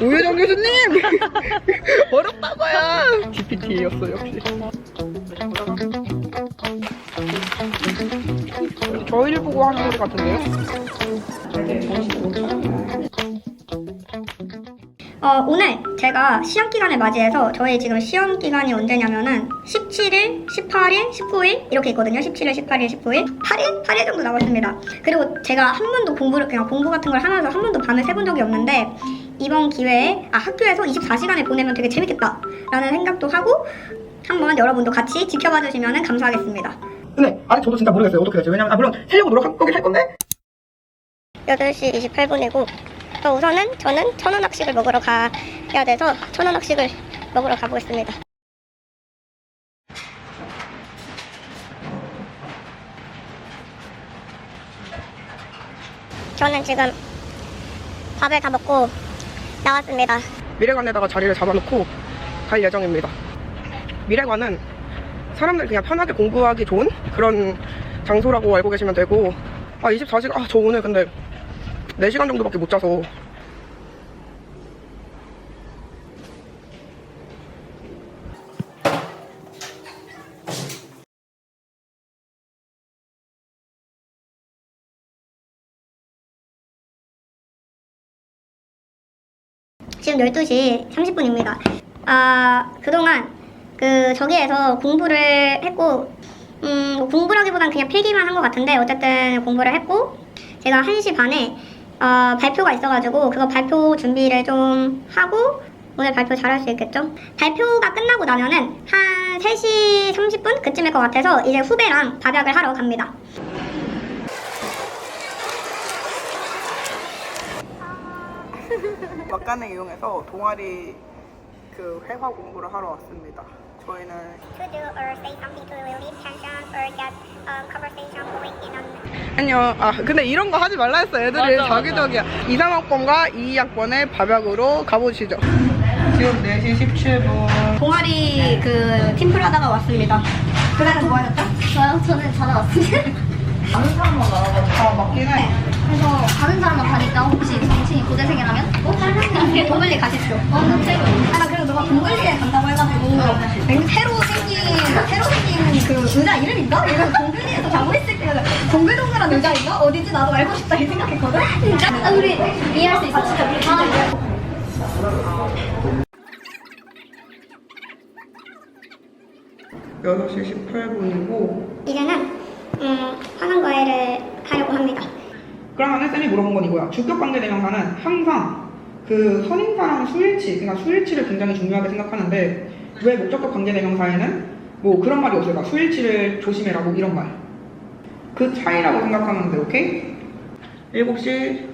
우유정 교수님! 어렵다고요! GPT였어, 역시. 저희를 보고 하는 소리 같은데요? 어, 오늘 제가 시험 기간을 맞이해서 저희 지금 시험 기간이 언제냐면은 17일, 18일, 19일 이렇게 있거든요. 17일, 18일, 19일. 8일? 8일 정도 남았습니다. 그리고 제가 한 번도 공부를 그냥 공부 같은 걸 하면서 한 번도 밤을 새본 적이 없는데 이번 기회에 아, 학교에서 24시간을 보내면 되게 재밌겠다 라는 생각도 하고 한번 여러분도 같이 지켜봐 주시면 감사하겠습니다. 근데 아직 저도 진짜 모르겠어요. 어떻게 될지. 왜냐면, 아, 물론, 살려고 노력할 거긴 할 건데, 8시 28분이고 어, 우선은 저는 천원 학식을 먹으러 가야 돼서 천원 학식을 먹으러 가보겠습니다. 저는 지금 밥을 다 먹고 나왔습니다. 미래관에다가 자리를 잡아놓고 갈 예정입니다. 미래관은 사람들이 그냥 편하게 공부하기 좋은 그런 장소라고 알고 계시면 되고 아 24시간 아 저 오늘 근데 4시간 정도밖에 못 자서 지금 12시 30분입니다. 아, 그동안 그 저기에서 공부를 했고, 음, 뭐 공부라기보단 그냥 필기만 한 것 같은데, 어쨌든 공부를 했고, 제가 1시 반에 어, 발표가 있어가지고, 그거 발표 준비를 좀 하고, 오늘 발표 잘할 수 있겠죠? 발표가 끝나고 나면은 한 3시 30분? 그쯤일 것 같아서 이제 후배랑 밥약을 하러 갑니다. 막간을 이용해서 동아리 그 회화 공부를 하러 왔습니다. 저희는 안녕. 아 근데 이런 거 하지 말라 했어. 애들이 맞아, 자기적이야. 2, 3학번과 2학번의 밥약으로 가보시죠. 지금 4시 17분. 동아리 그 팀플 하다가 왔습니다. 그날은 뭐 하셨죠? 저요? 저는 자다 왔습니다. 다른 사람만 나와가지고 아 맞긴 해. 그래서 다른 사람만 가니까 혹시 정신이 고대생이라면? 어? 빨리 동물리 가십시오. 어. 아, 나 그래서 너가 동물리에 간다고 해가지고 맹- 새로 생긴 새로 생긴 그 의자 이름인가? 이래서 동물리에서 자고 있을 때 동글동글한 의자인가? 어디지? 나도 알고 싶다 이 생각했거든? 진짜? 아, 우리 이해할 수 있어. 진짜 우리 다 이해할 수 있어. 여섯 시 18분이고 이제는 음, 화상과외를 하려고 합니다. 그러면은 쌤이 물어본 건 이거야. 주격 관계 대명사는 항상 그 선임사랑 수일치, 그러니까 수일치를 굉장히 중요하게 생각하는데 왜 목적격 관계 대명사에는 뭐 그런 말이 없어요. 그러니까 수일치를 조심해라고 이런 말. 그 차이라고 생각하면 돼, 오케이? 7시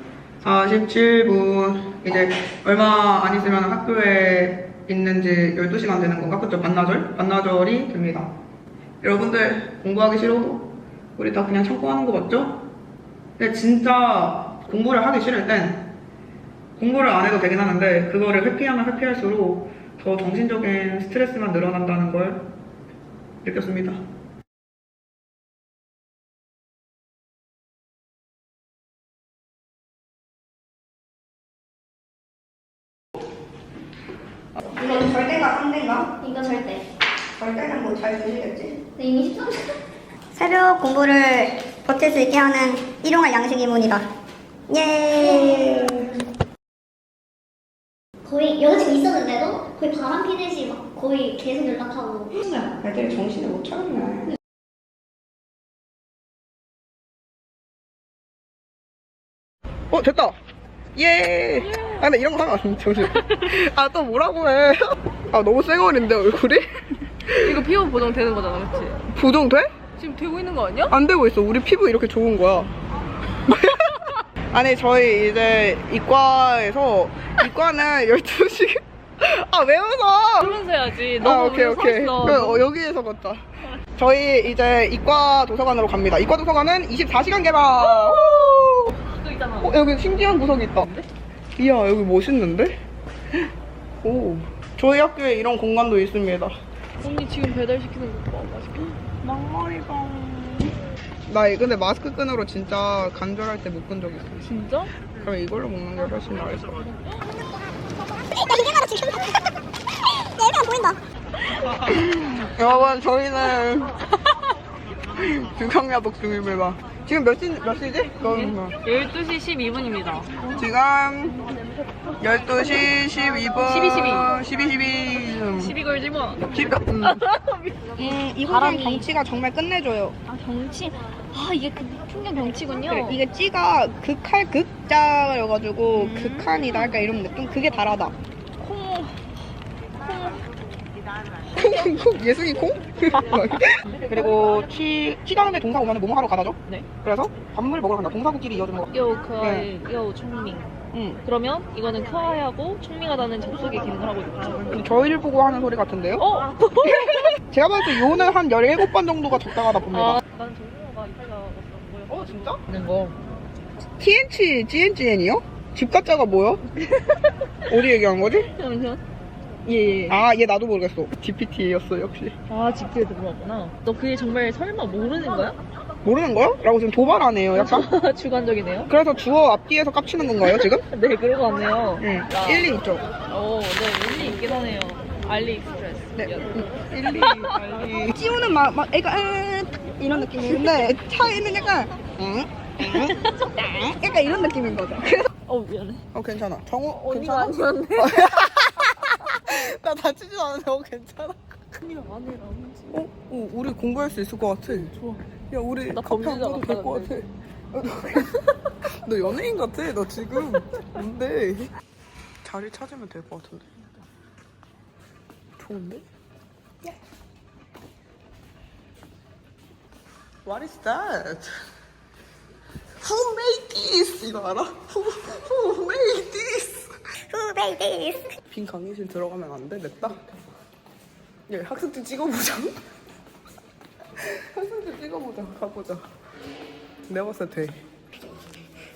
47분. 이제 얼마 안 있으면 학교에 있는 지 12시간 되는 건가? 그쵸? 반나절? 반나절이 됩니다. 여러분들 공부하기 싫어도 우리 다 그냥 참고 하는 거 맞죠? 근데 진짜 공부를 하기 싫을 땐 공부를 안 해도 되긴 하는데 그거를 회피하면 회피할수록 더 정신적인 스트레스만 늘어난다는 걸 느꼈습니다. 이건 절대가 상대인가? 이거 절대. 절대는 뭐 잘 주시겠지? 근데 이미 13시. 새벽 공부를 버틸 수 있게 하는 일용할 양식 이문이다. 예. 거의 여자친구 있었는데도 거의 바람 피듯이 막 거의 계속 연락하고. 애들이 정신을 못 차리네. 어 됐다. 예. 아 근데 이런 거 하면 안 돼. 정신. 아또 뭐라고 해. 아 너무 쌩얼인데 얼굴이? 이거 피부 보정 되는 거잖아, 그치? 부정돼? 지금 되고 있는 거 아니야? 안 되고 있어. 우리 피부 이렇게 좋은 거야. 아니, 저희 이제 이과에서, 이과는 12시. 아, 왜 웃어? 그러면서 해야지. 너무 아, 오케이, 서 오케이. 있어. 그럼 어, 여기에서 걷자. 저희 이제 이과 도서관으로 갑니다. 이과 도서관은 24시간 개방. 또 있잖아. 어, 여기 신기한 구석이 있다. 이야, 여기 멋있는데? 오. 저희 학교에 이런 공간도 있습니다. 언니 지금 배달시키는 거 봐. 맛있게. 막머리봉. 나 이- 근데 마스크 끈으로 진짜 간절할 때 못 끈 적 있어. 진짜? 그럼 이걸로 먹는 게 훨씬 나을 것 같아. 나 이게 바로 지금. 내 애가 안 보인다. 여러분, 저희는 주강야독 중입니다. 지금 몇 시, 몇 시지? 그럼 12시 12분입니다. 지금 12시 12분 12, 12 12 음. 시비 걸지 마. 음. 음, 이곳은 경치가 정말 끝내줘요. 아, 경치. 아, 이게 그 풍경 경치군요. 그래, 이게 찌가 극할 극자여가지고 극한이다 할까 이러면 좀 그게 다르다. 콩. 콩, 콩, 예승이 콩? 그리고 치, 치다는데 동사 오면 뭐뭐 하러 가다죠? 네. 그래서 밥물 먹으러 간다. 동사구끼리 이어주는 거. 요, 그, 요, 총밍. 응. 그러면 이거는 큐아하고 총밍하다는 접속의 기능을 하고 있죠. 근데 저희를 보고 하는 소리 같은데요? 어? 제가 봤을 때 요는 한 17번 정도가 적당하다 봅니다. 아, 난 정우가 이탈리아 왔어. 뭐야? 어, 진짜? 있는 거. TNT, GNGN이요? 집가짜가 뭐야? 어디 얘기한 거지? 잠시만. 예, 예. 아, 얘 나도 모르겠어. GPT였어, 역시. 아, 직구에 들어왔구나. 너 그게 정말 설마 모르는 거야? 모르는 거야? 라고 지금 도발하네요, 약간. 주관적이네요. 그래서 주어 앞뒤에서 깝치는 건가요, 지금? 네, 그런 거 같네요. 응. 야. 1, 2 있죠? 오, 네, 일리 있긴 하네요. 알리익스프레스. 네. 야, 1, 2, 빨리. 찌우는 막, 막 애가, 으, 탁 이런 느낌인데, 차이는 약간, 응? 응? 응? 약간 이런 느낌인 거죠. 그래서, 어, 미안해. 어, 괜찮아. 정우, 괜찮아? 아니었네. 나 다치진 않은데, 어, 괜찮아. 언니가 아니라 언지. 어? 어, 우리 공부할 수 있을 것 같아. 좋아. 야, 우리 나 카페 안 범죄자 가도 될것 같아. 같다, 어, 너, 너 연예인 같아. 너 지금. 뭔데? 자리 찾으면 될 것 같은데. 좋은데? What is that? Who made this? 이거 알아? Who, who made this? Who made this? 빈 강의실 들어가면 안 돼? 냈다? 야, 학생증 찍어보자. 학생증 찍어보자. 가보자. 내가 봤을 때 돼.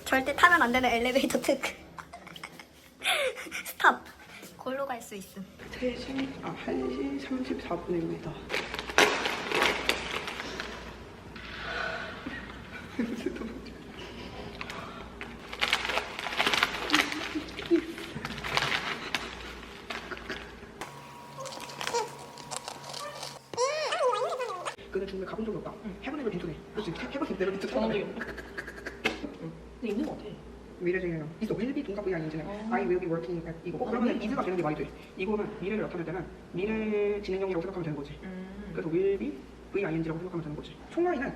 절대 타면 안 되는 엘리베이터 특. 스탑. 골로 갈 수 있음. 3시, 아, 1시 34분입니다. 근데 중국에 가본 적이 없다. 해븐에를 빈투네. 그렇지. 해븐 내를 빈투 전원적이 근데 있는 거 같아. 미래적이에요. 있어. will be 동사 ving 는 어. I will be working at 이거. 아, 그러면 네. is가 되는 게 말이 돼. 이거는 미래를 나타낼 때는 미래 진행형이라고 생각하면 되는 거지. 그래서 will be ving라고 생각하면 되는 거지. 총라이는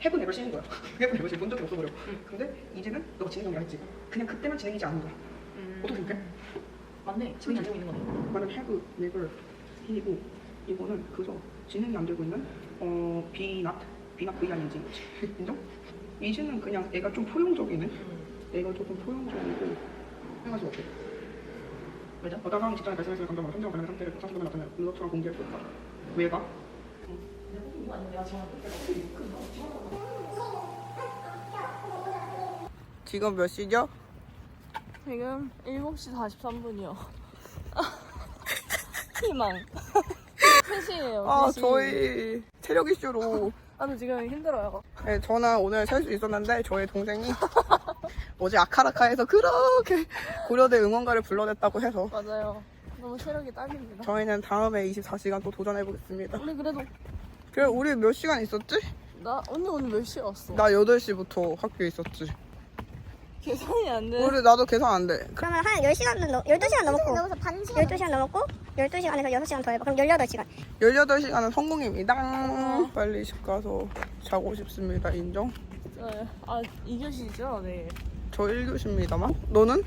have never seen인 거야. have never seen 본 적이 없어버려. 근데 이제는 너가 진행형이라 했지. 그냥 그때만 진행이지 않은 거야. 어떻게 생각해? 맞네. 지금 안 되고 있는 거네. 나는 have never seen이고 이거는 그저 진행이 안 되고 있는 어 not ving인 거지. 인정? 이제는 그냥 애가 좀 포용적이네. 애가 조금 포용적이고 수 없어. 왜죠? 어떤 상황 직전에 발생했을 감정과 현장 관련 상태를 상승되면 나타나는 의도처럼 공개할 수 없다. 왜가? 지금 몇 시죠? 지금 7시 43분이요. 희망. 3시에요. 아 저희 체력 이슈로 아, 근데 지금 힘들어요. 네, 저는 오늘 셀 수 있었는데 저희 동생이 어제 아카라카에서 그렇게 고려대 응원가를 불러냈다고 해서 맞아요. 너무 체력이 딱입니다. 저희는 다음에 24시간 또 도전해 보겠습니다. 우리 그래도 그래 우리 몇 시간 있었지? 나 언니 오늘 몇 시에 왔어? 나 8시부터 학교에 있었지. 계산이 안 돼. 우리 나도 계산 안 돼. 그러면 한 10시간 넘, 12시간 넘었고. 넘어서 반 시간 12시간 넘었고 12시간에서 6시간 더 해봐. 그럼 18시간. 18시간은 성공입니다. 빨리 집 가서 자고 싶습니다. 인정? 네. 아, 2교시죠? 네. 저 1교시입니다만. 너는?